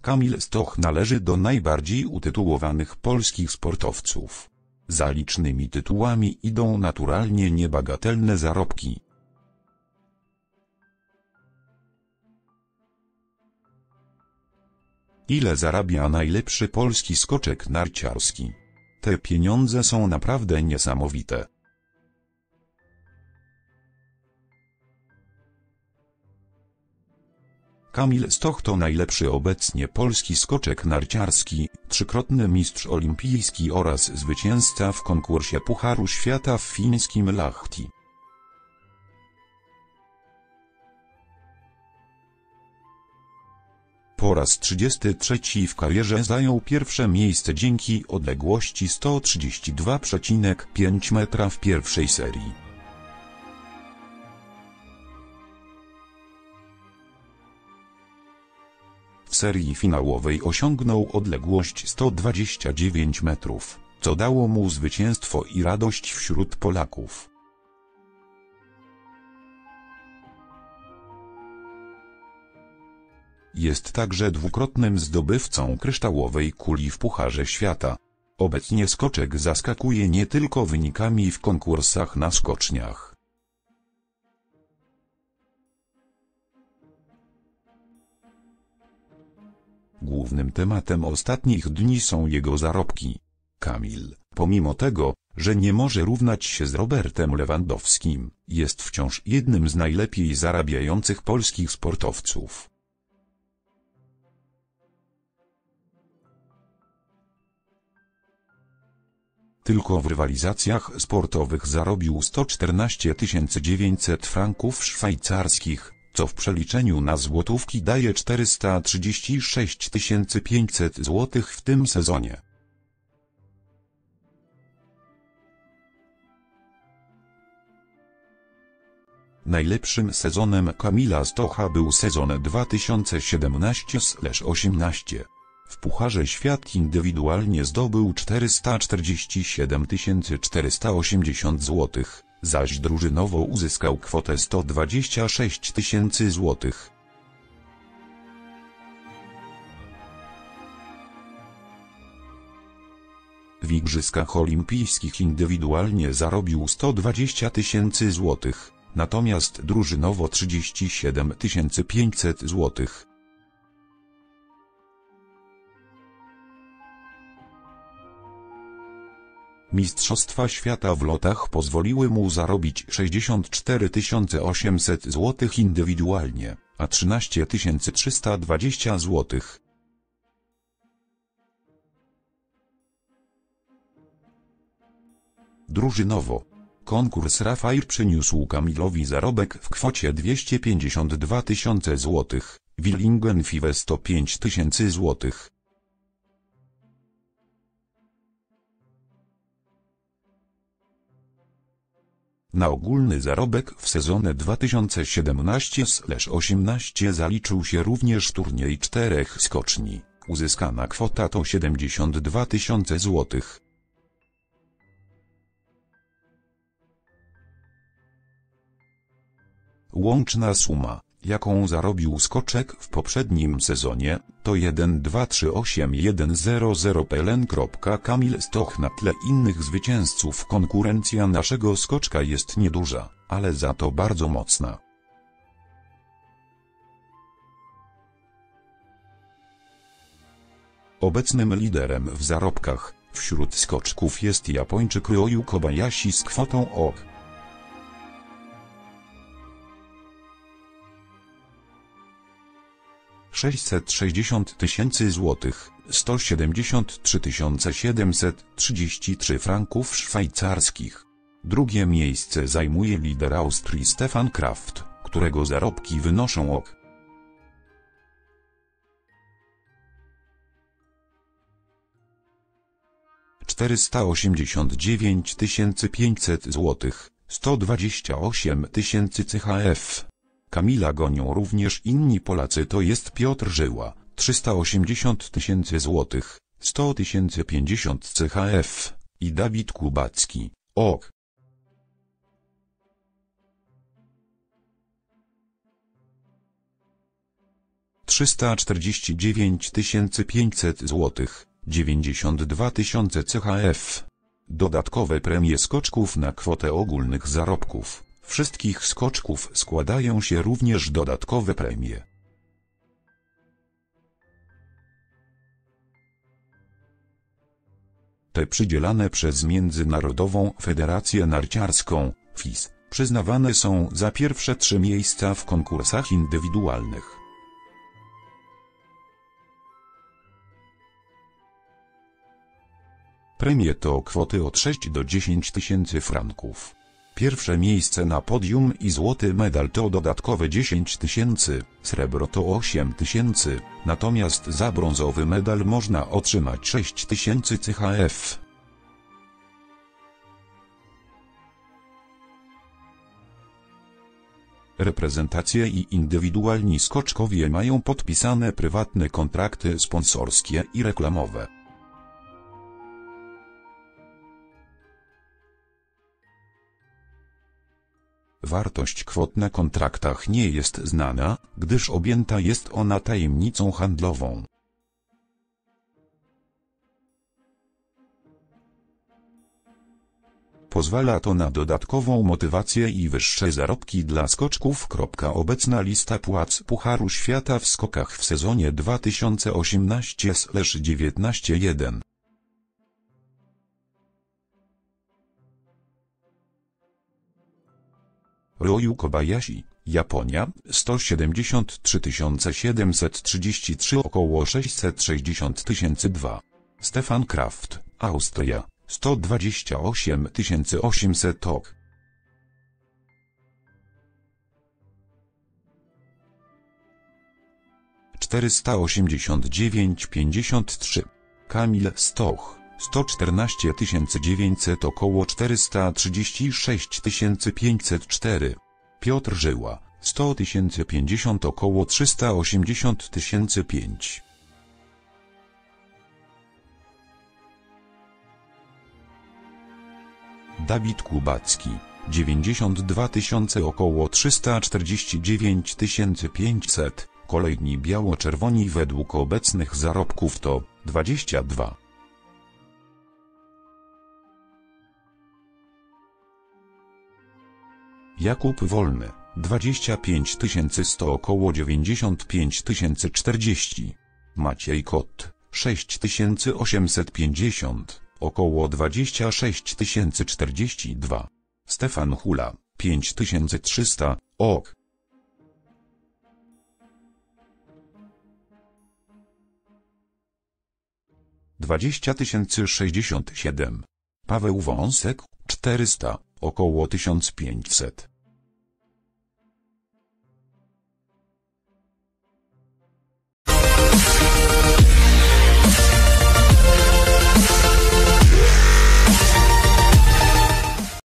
Kamil Stoch należy do najbardziej utytułowanych polskich sportowców. Za licznymi tytułami idą naturalnie niebagatelne zarobki. Ile zarabia najlepszy polski skoczek narciarski? Te pieniądze są naprawdę niesamowite. Kamil Stoch to najlepszy obecnie polski skoczek narciarski, trzykrotny mistrz olimpijski oraz zwycięzca w konkursie Pucharu Świata w fińskim Lahti. Po raz 33 w karierze zajął pierwsze miejsce dzięki odległości 132,5 metra w pierwszej serii. W serii finałowej osiągnął odległość 129 metrów, co dało mu zwycięstwo i radość wśród Polaków. Jest także dwukrotnym zdobywcą kryształowej kuli w Pucharze Świata. Obecnie skoczek zaskakuje nie tylko wynikami w konkursach na skoczniach. Głównym tematem ostatnich dni są jego zarobki. Kamil, pomimo tego, że nie może równać się z Robertem Lewandowskim, jest wciąż jednym z najlepiej zarabiających polskich sportowców. Tylko w rywalizacjach sportowych zarobił 114 900 franków szwajcarskich, co w przeliczeniu na złotówki daje 436 500 złotych w tym sezonie. Najlepszym sezonem Kamila Stocha był sezon 2017-18. W Pucharze Świat indywidualnie zdobył 447 480 zł, zaś drużynowo uzyskał kwotę 126 tysięcy złotych. W Igrzyskach Olimpijskich indywidualnie zarobił 120 tysięcy złotych, natomiast drużynowo 37 500 złotych. Mistrzostwa Świata w lotach pozwoliły mu zarobić 64 800 zł indywidualnie, a 13 320 zł. Drużynowo. Konkurs Rafair przyniósł Kamilowi zarobek w kwocie 252 tysiące złotych, Willingen Five 105 tysięcy złotych. Na ogólny zarobek w sezonie 2017-18 zaliczył się również turniej czterech skoczni. Uzyskana kwota to 72 tysiące złotych. Łączna suma, jaką zarobił skoczek w poprzednim sezonie, to 1238100 PLN. Kamil Stoch na tle innych zwycięzców konkurencja naszego skoczka jest nieduża, ale za to bardzo mocna. Obecnym liderem w zarobkach wśród skoczków jest Japończyk Ryoyu Kobayashi z kwotą ok. 660 tysięcy złotych, 173 733 franków szwajcarskich. Drugie miejsce zajmuje lider Austrii Stefan Kraft, którego zarobki wynoszą ok. dziewięć tysięcy pięćset złotych, sto dwadzieścia osiem tysięcy CHF. Kamila gonią również inni Polacy to jest Piotr Żyła, 380 tysięcy złotych, 100 tysięcy 50 CHF i Dawid Kubacki, ok. 349 500 zł, 92 tysiące CHF. Dodatkowe premie skoczków na kwotę ogólnych zarobków. Wszystkich skoczków składają się również dodatkowe premie. Te przydzielane przez Międzynarodową Federację Narciarską, FIS, przyznawane są za pierwsze trzy miejsca w konkursach indywidualnych. Premie to kwoty od 6 do 10 tysięcy franków. Pierwsze miejsce na podium i złoty medal to dodatkowe 10 tysięcy, srebro to 8 tysięcy, natomiast za brązowy medal można otrzymać 6 tysięcy CHF. Reprezentacje i indywidualni skoczkowie mają podpisane prywatne kontrakty sponsorskie i reklamowe. Wartość kwot na kontraktach nie jest znana, gdyż objęta jest ona tajemnicą handlową. Pozwala to na dodatkową motywację i wyższe zarobki dla skoczków. Obecna lista płac Pucharu Świata w skokach w sezonie 2018-19 Ryoyu Kobayashi, Japonia, 173 733 około 660 002. Stefan Kraft, Austria, 128 800 ok. Czterysta osiemdziesiąt dziewięć pięćdziesiąt trzy. Kamil Stoch, sto czternaście tysięcy dziewięćset około czterysta trzydzieści sześć tysięcy pięćset cztery. Piotr Żyła, sto tysięcy pięćdziesiąt około trzysta osiemdziesiąt tysięcy pięć. Dawid Kubacki, 92 tysiące około 349 500, kolejni biało-czerwoni według obecnych zarobków to 22. Jakub Wolny, 25 100 około 95 040. Maciej Kot, 6850 około 26 042. Stefan Hula, 5300, ok. Dwadzieścia tysięcy sześćdziesiąt siedem. Paweł Wąsek, czterysta, około tysiąc pięćset.